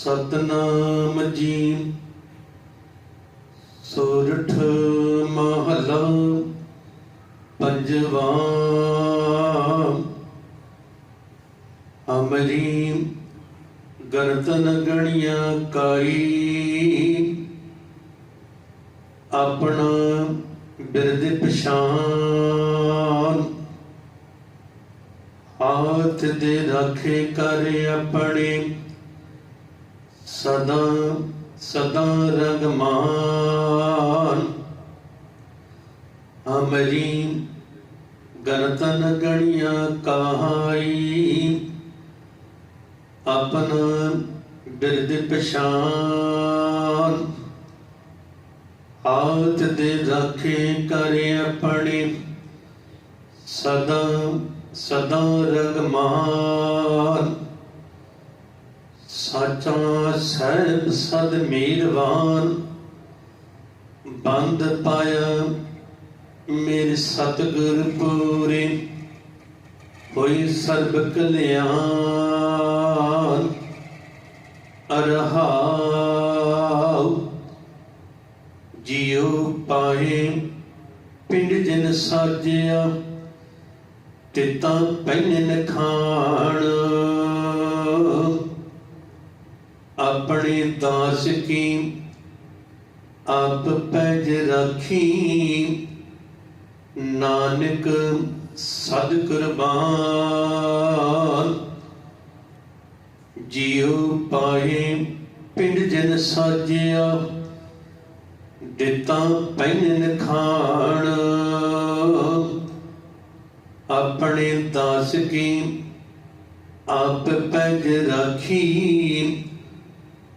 ਸਤਨਾਮ ਜੀ। ਸੋਰਠ ਮਹਲਾ ਪੰਜਵਾ। ਅਮਰੀ ਗਰਤਨ ਗਣੀਆਂ ਕਾਈ। ਆਪਣਾ ਬਿਰਦ ਪਛਾਨ। ਹਾਥ ਦੇ ਰੱਖੇ ਕਰ ਆਪਣੇ ਸਦਾ ਸਦਾ ਰਗਮਾਨ। ਅਮਰੀ ਗਣਤਨ ਗਣੀਆਂ ਕਹਾਈ ਆਪਣਾ ਬਿਰਦ ਪਛਾਨ। ਹਾਥ ਦੇ ਰਾਖੇ ਕਰ ਆਪਣੇ, ਸਦਾ ਸਦਾ ਰਗਮਾਨ। ਸਾਚਾ ਸਹਿਬ ਸਦ ਮੇਰਵਾਨ, ਬੰਦ ਪਾਇਆ ਮੇਰੇ ਸਤਿਗੁਰ ਪੂਰੇ ਹੋਈ ਸਰਬ ਕਲਿਆਣ, ਅਰਹਾਉ। ਜਿਉ ਪਾਏ ਪਿੰਡ ਜਨ ਸਾਜਿਆ ਤਿਤਾ ਪਹਿਨ ਖਾਣ। ਆਪਣੇ ਦਾਸ ਕੀ ਆਪ ਪੈਜ ਰੱਖੀ। ਨਾਨਕ ਸਦ ਕੁਰਬਾਨ ਜਿਉ ਪਾਏ ਪਿੰਡ ਜਨ ਸਾਜਿਆ, ਦਿੱਤਾ ਪਹਿਨ ਖਾਣ ਆਪਣੇ ਦਾਸ ਕੀ ਆਪ ਪੈਜ ਰਾਖੀ।